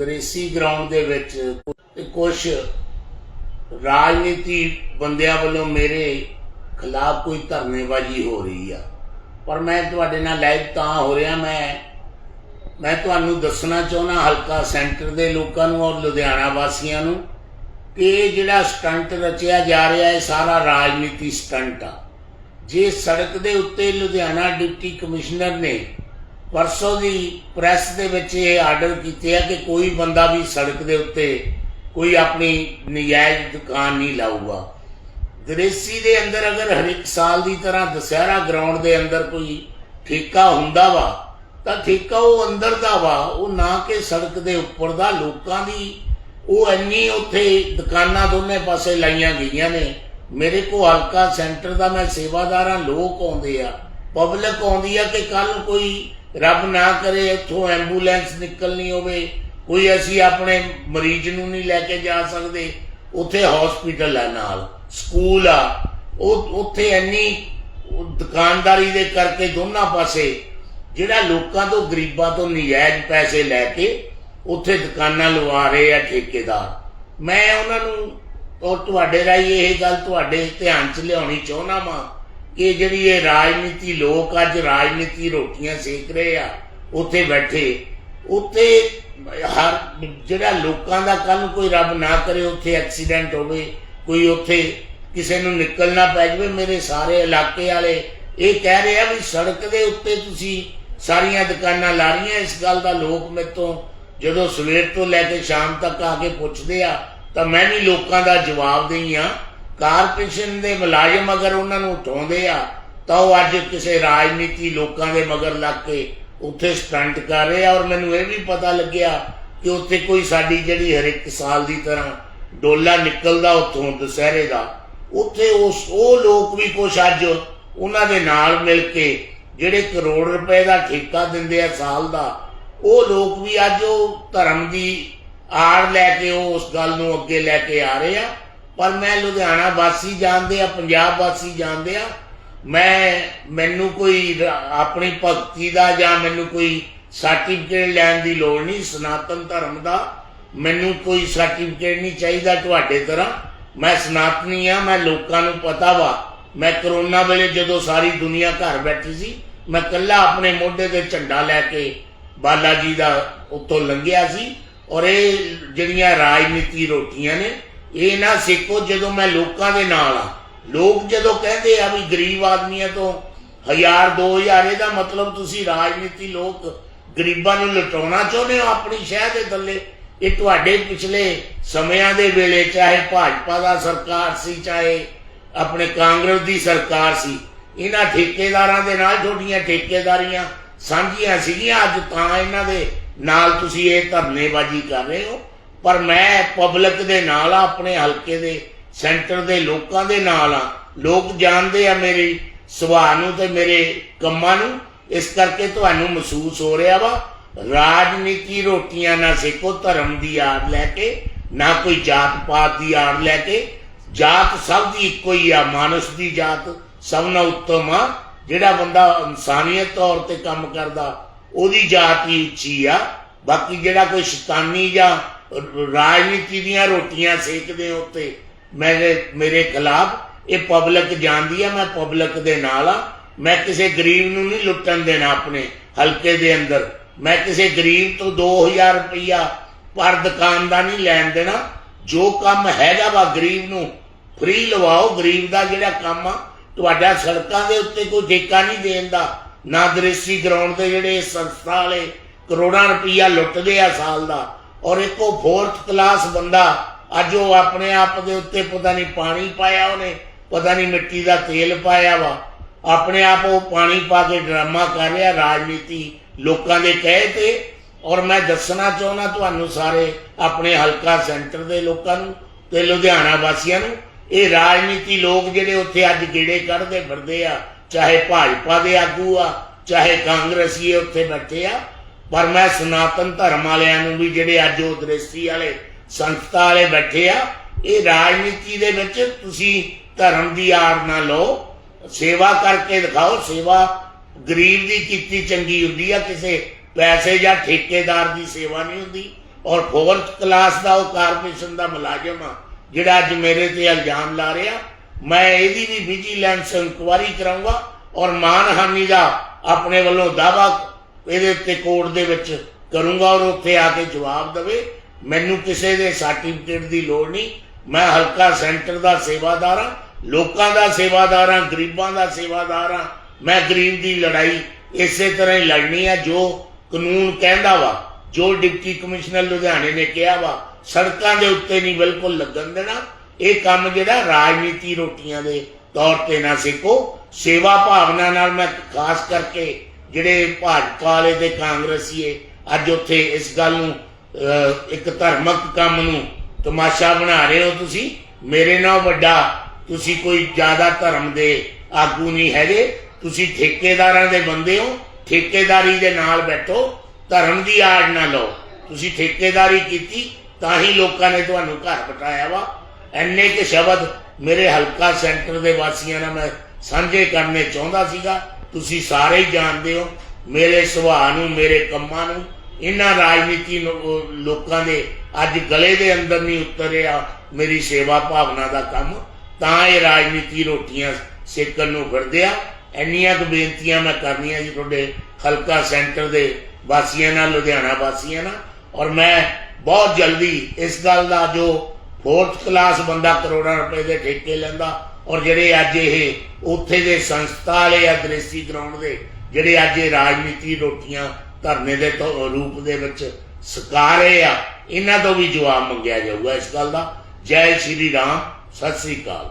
Gracie ground ਦੇ ਵਿੱਚ ਕੁਝ ਰਾਜਨੀਤੀ ਬੰਦਿਆਂ ਵੱਲੋਂ ਮੇਰੇ ਖਿਲਾਫ ਕੋਈ ਧਰਨੇਬਾਜ਼ੀ ਹੋ ਰਹੀ ਆ। ਪਰ ਮੈਂ ਤੁਹਾਡੇ ਨਾਲ ਲਾਈਵ ਤਾਂ ਹੋ ਰਿਹਾ, ਮੈਂ ਮੈਂ ਤੁਹਾਨੂੰ ਦੱਸਣਾ ਚਾਹੁੰਦਾ ਹਲਕਾ ਸੈਂਟਰ ਦੇ ਲੋਕਾਂ ਨੂੰ ਔਰ ਲੁਧਿਆਣਾ ਵਾਸੀਆਂ ਨੂੰ ਕਿ ਇਹ ਜਿਹੜਾ ਸਟੰਟ ਰਚਿਆ ਜਾ ਰਿਹਾ ਹੈ ਸਾਰਾ ਰਾਜਨੀਤੀ ਸਟੰਟ ਆ। ਜੇ ਸੜਕ ਦੇ ਉੱਤੇ ਲੁਧਿਆਣਾ ਡਿਪਟੀ ਕਮਿਸ਼ਨਰ ਨੇ ਪਰਸੋਂ ਦੀ ਪ੍ਰੈਸ ਦੇ ਵਿੱਚ ਇਹ ਆਰਡਰ ਕੀਤੇ ਆ ਕਿ ਕੋਈ ਬੰਦਾ ਵੀ ਸੜਕ ਦੇ ਉੱਤੇ ਕੋਈ ਆਪਣੀ ਨਜਾਇਜ਼ ਦੁਕਾਨ ਨਹੀਂ ਲਾਊਗਾ। ਗ੍ਰੇਸੀ ਦੇ ਅੰਦਰ ਅਗਰ ਹਰ ਇੱਕ ਸਾਲ ਦੀ ਤਰ੍ਹਾਂ ਦਸਹਿਰਾ ਗਰਾਊਂਡ ਦੇ ਅੰਦਰ ਕੋਈ ਠੇਕਾ ਹੁੰਦਾ ਵਾ, ਤਾਂ ਠੇਕਾ ਉਹ ਅੰਦਰ ਦਾ ਵਾ, ਉਹ ਨਾ ਕਿ ਸੜਕ ਦੇ ਉੱਪਰ ਦਾ। ਲੋਕਾਂ ਦੀ ਉਹ ਇੰਨੀ ਉੱਥੇ ਦੁਕਾਨਾਂ ਦੋਨੇ ਪਾਸੇ ਲਾਈਆਂ ਗਈਆਂ ਨੇ। ਮੇਰੇ ਕੋ ਹਲਕਾ ਸੈਂਟਰ ਦਾ ਮੈਂ ਸੇਵਾਦਾਰਾਂ ਲੋਕ ਆਉਂਦੇ ਆ, ਪਬਲਿਕ ਆਉਂਦੀ ਆ ਕਿ ਕੱਲ ਕੋਈ ਰੱਬ ਨਾ ਕਰੇ ਇੱਥੋਂ ਐਂਬੂਲੈਂਸ ਨਿਕਲਣੀ ਹੋਵੇ। ਕੋਈ ਅਸੀਂ ਆਪਣੇ ਮਰੀਜ਼ ਨੂੰ ਨਹੀਂ ਲੈ ਕੇ ਜਾ ਸਕਦੇ। ਉੱਥੇ ਹਸਪੀਟਲ ਆ ਨਾਲ। ਸਕੂਲ ਆ। ਉਹ ਉੱਥੇ ਇੰਨੀ ਦੁਕਾਨਦਾਰੀ ਦੇ ਕਰਕੇ ਦੋਨਾਂ ਪਾਸੇ ਜਿਹੜਾ ਲੋਕਾਂ ਤੋਂ, ਗਰੀਬਾਂ ਤੋਂ ਨਜਾਇਜ਼ ਪੈਸੇ ਲੈ ਕੇ ਉੱਥੇ ਦੁਕਾਨਾਂ ਲਵਾ ਰਹੇ ਆ ਠੇਕੇਦਾਰ। ਮੈਂ ਉਹਨਾਂ ਨੂੰ, ਔਰ ਤੁਹਾਡੇ ਰਾਹੀਂ ਇਹ ਗੱਲ ਤੁਹਾਡੇ ਧਿਆਨ 'ਚ ਲਿਆਉਣੀ ਚਾਹੁੰਦਾ ਵਾਂ ਕਿ ਜਿਹੜੀ ਇਹ ਰਾਜਨੀਤੀ, ਲੋਕ ਅੱਜ ਰਾਜਨੀਤੀ ਰੋਟੀਆਂ ਸੇਕ ਰਹੇ ਆ, ਉੱਥੇ ਬੈਠੇ, ਉੱਥੇ ਹਰ ਜਿਹੜਾ ਲੋਕਾਂ ਦਾ ਕੱਲ ਕੋਈ ਰੱਬ ਨਾ ਕਰੇ, ਉੱਥੇ ਐਕਸੀਡੈਂਟ ਹੋਵੇ, ਕੋਈ ਉੱਥੇ ਕਿਸੇ ਨੂੰ ਨਿਕਲਣਾ ਪੈ ਜਾਵੇ, ਮੇਰੇ ਸਾਰੇ ਇਲਾਕੇ ਵਾਲੇ ਇਹ ਕਹਿ ਰਹੇ ਆ ਵੀ ਸੜਕ ਦੇ ਉੱਤੇ ਤੁਸੀਂ ਸਾਰੀਆਂ ਦੁਕਾਨਾਂ ਲਾ ਰਹੀਆਂ, ਇਸ ਗੱਲ ਦਾ ਲੋਕ ਮੇਰੇ ਤੋਂ ਜਦੋਂ ਸਵੇਰ ਤੋਂ ਲੈ ਕੇ ਸ਼ਾਮ ਤੱਕ ਆ ਕੇ ਪੁੱਛਦੇ ਆ, ਤਾਂ ਮੈਂ ਵੀ ਲੋਕਾਂ ਦਾ ਜਵਾਬ ਦੇਈ ਆ ਕਾਰਪੋਰੇਸ਼ਨ ਦੇ ਮੁਲਾਜ਼ਮ ਅਗਰ ਉਹਨਾਂ ਨੂੰ ਉਠਾਉਂਦੇ ਆ, ਤਾਂ ਉਹ ਅੱਜ ਕਿਸੇ ਰਾਜਨੀਤੀ ਲੋਕਾਂ ਦੇ ਮਗਰ ਲੱਗ ਕੇ ਉੱਥੇ ਸਟੰਟ ਕਰ ਰਹੇ ਆ। ਔਰ ਮੈਨੂੰ ਇਹ ਵੀ ਪਤਾ ਲੱਗਿਆ ਕਿ ਉੱਥੇ ਕੋਈ ਸਾਡੀ ਜਿਹੜੀ ਹਰ ਇੱਕ ਸਾਲ ਦੀ ਤਰ੍ਹਾਂ ਡੋਲਾ ਨਿਕਲਦਾ ਉੱਥੋਂ ਦੁਸਹਿਰੇ ਦਾ, ਉੱਥੇ ਉਸ, ਉਹ ਲੋਕ ਵੀ ਕੁਛ ਅੱਜ ਉਹਨਾਂ ਦੇ ਨਾਲ ਮਿਲ ਕੇ ਜਿਹੜੇ ਕਰੋੜ ਰੁਪਏ ਦਾ ਠੇਕਾ ਦਿੰਦੇ ਆ ਸਾਲ ਦਾ, ਉਹ ਲੋਕ ਵੀ ਅੱਜ ਉਹ ਧਰਮ ਦੀ ਆੜ ਲੈ ਕੇ ਉਹ ਉਸ ਗੱਲ ਨੂੰ ਅੱਗੇ ਲੈ ਕੇ ਆ ਰਹੇ ਆ। ਪਰ ਮੈਂ ਲੁਧਿਆਣਾ ਵਾਸੀ ਜਾਣਦੇ ਆ, ਪੰਜਾਬ ਵਾਸੀ ਜਾਣਦੇ ਆ। ਮੈਂ, ਮੈਨੂੰ ਕੋਈ ਆਪਣੀ ਭਗਤੀ ਦਾ ਜਾਂ ਮੈਨੂੰ ਕੋਈ ਸਰਟੀਫਿਕੇਟ ਲੈਣ ਦੀ ਲੋੜ ਨਹੀਂ, ਸਨਾਤਨ ਧਰਮ ਦਾ। ਮੈਨੂੰ ਕੋਈ ਸਰਟੀਫਿਕੇਟ ਨਹੀਂ ਚਾਹੀਦਾ ਤੁਹਾਡੇ ਤਰ੍ਹਾਂ। ਮੈਂ ਸਨਾਤਨੀ ਆ, ਮੈਂ ਲੋਕਾਂ ਨੂੰ ਪਤਾ ਵਾ। ਮੈਂ ਕਰੋਨਾ ਵੇਲੇ ਜਦੋਂ ਸਾਰੀ ਦੁਨੀਆ ਘਰ ਬੈਠੀ ਸੀ, ਮੈਂ ਇਕੱਲਾ ਆਪਣੇ ਮੋਢੇ ਤੇ ਝੰਡਾ ਲੈ ਕੇ ਬਾਲਾ ਜੀ ਦਾ ਉੱਤੋਂ ਲੰਘਿਆ ਸੀ। ਔਰ ਇਹ ਜਿਹੜੀਆਂ ਰਾਜਨੀਤੀ ਰੋਟੀਆਂ ਨੇ ਇਹ ਨਾ ਸਿੱਖੋ ਜਦੋਂ ਮੈਂ ਲੋਕਾਂ ਦੇ ਨਾਲ ਆ। ਲੋਕ ਜਦੋਂ ਕਹਿੰਦੇ ਆ ਵੀ ਗਰੀਬ ਆਦਮੀਆਂ ਤੋਂ ਹਜ਼ਾਰ 2000 ਇਹਦਾ ਮਤਲਬ ਤੁਸੀਂ ਰਾਜਨੀਤੀ ਲੋਕ ਗਰੀਬਾਂ ਨੂੰ ਲੁਟਾਉਣਾ ਚਾਹੁੰਦੇ ਹੋ ਆਪਣੀ ਸ਼ਹਿ ਦੇ ਥੱਲੇ। ਇਹ ਤੁਹਾਡੇ ਪਿਛਲੇ ਸਮਿਆਂ ਦੇ ਵੇਲੇ ਚਾਹੇ ਭਾਜਪਾ ਦਾ ਸਰਕਾਰ ਸੀ, ਚਾਹੇ ਆਪਣੇ ਕਾਂਗਰਸ ਦੀ ਸਰਕਾਰ ਸੀ, ਇਹਨਾਂ ਠੇਕੇਦਾਰਾਂ ਦੇ ਨਾਲ ਤੁਹਾਡੀਆਂ ਠੇਕੇਦਾਰੀਆਂ ਸਾਂਝੀਆਂ ਸੀਗੀਆਂ। ਅੱਜ ਤਾਂ ਇਹਨਾਂ ਦੇ ਨਾਲ ਤੁਸੀਂ ਇਹ ਧਰਨੇਬਾਜ਼ੀ ਕਰ ਰਹੇ ਹੋ। ਪਰ ਮੈਂ ਪਬਲਿਕ ਦੇ ਨਾਲ ਆ, ਆਪਣੇ ਹਲਕੇ ਦੇ ਸੈਂਟਰ ਦੇ ਲੋਕਾਂ ਦੇ ਨਾਲ ਆ। ਲੋਕ ਜਾਣਦੇ ਆ ਮੇਰੀ ਸੁਭਾਅ ਨੂੰ ਤੇ ਮੇਰੇ ਕੰਮਾਂ ਨੂੰ। ਇਸ ਕਰਕੇ ਤੁਹਾਨੂੰ ਮਹਿਸੂਸ ਹੋ ਰਿਹਾ ਵਾ, ਰਾਜਨੀਤੀ ਰੋਟੀਆਂ ਨਾ ਸੇਕੋ, ਧਰਮ ਦੀ ਆੜ ਲੈ ਕੇ, ਨਾ ਕੋਈ ਜਾਤ ਪਾਤ ਦੀ ਆੜ ਲੈ ਕੇ। ਜਾਤ ਸਭ ਦੀ ਇੱਕੋ ਹੀ ਆ, ਮਾਨਸ ਦੀ ਜਾਤ ਸਭ ਨਾਲ ਉੱਤਮ ਆ। ਜਿਹੜਾ ਬੰਦਾ ਇਨਸਾਨੀਅਤ ਤੌਰ ਤੇ ਕੰਮ ਕਰਦਾ, ਉਹਦੀ ਜਾਤ ਹੀ ਉੱਚੀ ਆ। ਬਾਕੀ ਜਿਹੜਾ ਕੋਈ ਸ਼ੈਤਾਨੀ ਜਾਂ ਰਾਜਨੀਤੀ ਦੀਆਂ ਰੋਟੀਆਂ ਸੇਕਦੇ ਉੱਤੇ ਮੇਰੇ ਮੇਰੇ ਖਿਲਾਫ ਇਹ ਪਬਲਿਕ ਜਾਣਦੀ ਆ, ਮੈਂ ਪਬਲਿਕ ਦੇ ਨਾਲ ਆ। ਮੈਂ ਕਿਸੇ ਗਰੀਬ ਨੂੰ ਨਹੀਂ ਲੁੱਟਣ ਦੇਣਾ ਆਪਣੇ ਹਲਕੇ ਦੇ ਅੰਦਰ। ਮੈਂ ਕਿਸੇ ਗਰੀਬ ਤੋਂ 2000 ਰੁਪਈਆ ਪਰ ਦੁਕਾਨ ਦਾ ਨਹੀਂ ਲੈਣ ਦੇਣਾ। ਜੋ ਕੰਮ ਹੈਗਾ ਵਾ ਗਰੀਬ ਨੂੰ ਫ੍ਰੀ ਲਵਾਓ। ਗਰੀਬ ਦਾ ਜਿਹੜਾ ਕੰਮ ਆ, ਤੁਹਾਡਾ ਸੜਕਾਂ ਦੇ ਉੱਤੇ ਕੋਈ ਠੇਕਾ ਨਹੀਂ ਦੇਣ ਦਾ। ਨਾ ਦ੍ਰਿਸ਼ੀ ਗਰਾਊਂਡ ਦੇ ਜਿਹੜੇ ਸੰਸਥਾ ਵਾਲੇ ਕਰੋੜਾਂ ਰੁਪਇਆ ਲੁੱਟਦੇ ਆ ਸਾਲ ਦਾ। ਔਰ ਇੱਕੋ ਫੋਰਥ ਕਲਾਸ ਬੰਦਾ, ਅੱਜ ਉਹ ਆਪਣੇ ਆਪ ਦੇ ਉੱਤੇ ਪਤਾ ਨਹੀਂ ਪਾਣੀ ਪਾਇਆ ਉਹਨੇ, ਪਤਾ ਨਹੀਂ ਮਿੱਟੀ ਦਾ ਤੇਲ ਪਾਇਆ ਵਾ। ਆਪਣੇ ਆਪ ਉਹ ਪਾਣੀ ਪਾ ਕੇ ਡਰਾਮਾ ਕਰ ਰਿਹਾ, ਰਾਜਨੀਤੀ ਲੋਕਾਂ ਦੇ ਕਹੇ ਤੇ। ਔਰ ਮੈਂ ਦੱਸਣਾ ਚਾਹੁੰਦਾ ਤੁਹਾਨੂੰ ਸਾਰੇ, ਆਪਣੇ ਹਲਕਾ ਸੈਂਟਰ ਦੇ ਲੋਕਾਂ ਨੂੰ ਤੇ ਲੁਧਿਆਣਾ ਵਾਸੀਆਂ ਨੂੰ, ਇਹ ਰਾਜਨੀਤੀ ਲੋਕ ਜਿਹੜੇ ਉੱਥੇ ਅੱਜ ਗੇੜੇ ਕੱਢਦੇ ਫਿਰਦੇ ਆ, ਚਾਹੇ ਭਾਜਪਾ ਦੇ ਆਗੂ ਆ, ਚਾਹੇ ਕਾਂਗਰਸੀ ਉੱਥੇ ਬੈਠੇ ਆ ਪਰ ਮੈਂ ਸਨਾਤਨ ਧਰਮ ਵਾਲਿਆਂ ਨੂੰ ਵੀ ਜਿਹੜੇ ਅੱਜ ਉਹ ਦ੍ਰਿਸ਼ਟੀ ਵਾਲੇ, ਸੰਸਥਾ ਵਾਲੇ ਬੈਠੇ ਆ, ਇਹ ਰਾਜਨੀਤੀ ਦੇ ਵਿੱਚ ਤੁਸੀਂ ਧਰਮ ਦੀ ਆੜ ਨਾ ਲਓ। ਸੇਵਾ ਕਰਕੇ ਦਿਖਾਓ, ਸੇਵਾ ਗਰੀਬ ਦੀ ਕੀਤੀ ਚੰਗੀ ਹੁੰਦੀ ਆ, ਕਿਸੇ ਪੈਸੇ ਜਾਂ ਠੇਕੇਦਾਰ ਦੀ ਸੇਵਾ ਨਹੀਂ ਹੁੰਦੀ। ਔਰ ਫੋਰਥ ਕਲਾਸ ਦਾ ਉਹ ਕਾਰਪੋਰੇਸ਼ਨ ਦਾ ਮੁਲਾਜ਼ਮ ਆ, ਜਿਹੜਾ ਅੱਜ ਮੇਰੇ ਤੇ ਇਲਜ਼ਾਮ ਲਾ ਰਿਹਾ। ਮੈਂ ਇਹਦੀ ਵੀ ਵਿਜੀਲੈਂਸ ਇਨਕੁਆਰੀ ਕਰਾਂਗਾ ਔਰ ਮਾਨਹਾਨੀ ਦਾ ਆਪਣੇ ਵੱਲੋਂ ਦਾਵਾ ਇਹਦੇ ਉੱਤੇ ਕੋਰਟ ਦੇ ਵਿੱਚ ਕਰੂੰਗਾ ਔਰ ਉੱਥੇ ਆ ਕੇ ਜਵਾਬ ਦੇਵੇ। ਮੈਨੂੰ ਕਿਸੇ ਦੇ ਸਰਟੀਫਿਕੇਟ ਦੀ ਲੋੜ ਨਹੀਂ। ਮੈਂ ਹਲਕਾ ਸੈਂਟਰ ਦਾ ਸੇਵਾਦਾਰ ਹਾਂ, ਲੋਕਾਂ ਦਾ ਸੇਵਾਦਾਰ ਹਾਂ, ਗਰੀਬਾਂ ਦਾ ਸੇਵਾਦਾਰ ਹਾਂ। ਮੈਂ ਗਰੀਬ ਦੀ ਲੜਾਈ ਇਸੇ ਤਰ੍ਹਾਂ ਹੀ ਲੜਨੀ ਆ, ਜੋ ਕਾਨੂੰਨ ਕਹਿੰਦਾ ਵਾ, ਜੋ ਡਿਪਟੀ ਕਮਿਸ਼ਨਰ ਲੁਧਿਆਣੇ ਨੇ ਕਿਹਾ ਵਾ, ਸੜਕਾਂ ਦੇ ਉੱਤੇ ਨਹੀਂ ਬਿਲਕੁਲ ਲੱਗਣ ਦੇਣਾ। ਇਹ ਕੰਮ ਜਿਹੜਾ ਰਾਜਨੀਤੀ ਰੋਟੀਆਂ ਦੇ ਤੌਰ ਤੇ ਨਾ ਸਿੱਖੋ। ਸੇਵਾ ਭਾਵਨਾ ਨਾਲ ਮੈਂ ਖਾਸ ਕਰਕੇ ਜਿਹੜੇ ਭਾਜਪਾ ਵਾਲੇ ਤੇ ਕਾਂਗਰਸੀਏ, ਅੱਜ ਉੱਥੇ ਇਸ ਗੱਲ ਨੂੰ ਇੱਕ ਧਰਮਕ ਕੰਮ ਨੂੰ ਤਮਾਸ਼ਾ ਬਣਾ ਰਹੇ ਹੋ ਤੁਸੀਂ। ਮੇਰੇ ਨਾਲ ਵੱਡਾ ਤੁਸੀਂ ਕੋਈ ਜ਼ਿਆਦਾ ਧਰਮ ਦੇ ਆਗੂ ਨਹੀਂ ਹੈਗੇ। ਤੁਸੀਂ ਠੇਕੇਦਾਰਾਂ ਦੇ ਬੰਦੇ ਹੋ। ਠੇਕੇਦਾਰੀ ਦੇ ਨਾਲ ਬੈਠੋ। ਧਰਮ ਦੀ ਆੜ ਨਾ ਲਓ। ਤੁਸੀਂ ਠੇਕੇਦਾਰੀ ਕੀਤੀ, ਤਾਂ ਹੀ ਲੋਕਾਂ ਨੇ ਤੁਹਾਨੂੰ ਘਰ ਪਟਾਇਆ ਵਾ। ਐਨੇ ਕਿ ਸ਼ਬਦ ਮੇਰੇ ਹਲਕਾ ਸੈਂਟਰ ਦੇ ਵਾਸੀਆਂ ਨਾਲ ਮੈਂ ਸਾਂਝੇ ਕਰਨੇ ਚਾਹੁੰਦਾ ਸੀਗਾ। ਤੁਸੀਂ ਸਾਰੇ ਹੀ ਜਾਣਦੇ ਹੋ, ਮੇਰੇ ਸੁਭਾਅ ਨੂੰ, ਮੇਰੇ ਕੰਮਾਂ ਨੂੰ, ਇਹਨਾਂ ਰਾਜਨੀਤੀ ਲੋਕਾਂ ਦੇ, ਅੱਜ ਗਲੇ ਦੇ ਅੰਦਰ ਨਹੀਂ ਉਤਰਿਆ ਮੇਰੀ ਸੇਵਾ ਭਾਵਨਾ ਦਾ ਕੰਮ, ਤਾਂ ਇਹ ਰਾਜਨੀਤੀ ਰੋਟੀਆਂ ਸੇਕਣ ਨੂੰ ਫਿਰਦੇ ਇੰਨੀਆਂ ਕੁ ਬੇਨਤੀਆਂ ਮੈਂ ਕਰਨੀਆਂ ਜੀ ਤੁਹਾਡੇ ਹਲਕਾ ਸੈਂਟਰ ਦੇ ਵਾਸੀਆਂ ਨਾਲ, ਲੁਧਿਆਣਾ ਵਾਸੀਆਂ ਨਾਲ, ਔਰ ਮੈਂ ਬਹੁਤ ਜਲਦੀ ਇਸ ਗੱਲ ਦਾ ਜੋ ਫੋਰਥ ਕਲਾਸ ਬੰਦਾ ਕਰੋੜਾਂ ਰੁਪਏ ਦੇ ਠੇਕੇ ਲੈਂਦਾ ਔਰ ਜਿਹੜੇ ਅੱਜ ਇਹ ਉੱਥੇ ਦੇ ਸੰਸਥਾ ਵਾਲੇ ਆ ਦ੍ਰੇਸੀ ਗਰਾਊਂਡ ਦੇ, ਜਿਹੜੇ ਅੱਜ ਇਹ ਰਾਜਨੀਤੀ ਰੋਟੀਆਂ ਧਰਨੇ ਦੇ ਰੂਪ ਦੇ ਵਿੱਚ ਸਕਾ ਰਹੇ ਆ, ਇਹਨਾਂ ਤੋਂ ਵੀ ਜਵਾਬ ਮੰਗਿਆ ਜਾਊਗਾ ਇਸ ਗੱਲ ਦਾ। ਜੈ ਸ਼੍ਰੀ ਰਾਮ, ਸਤਿ ਸ੍ਰੀ ਅਕਾਲ।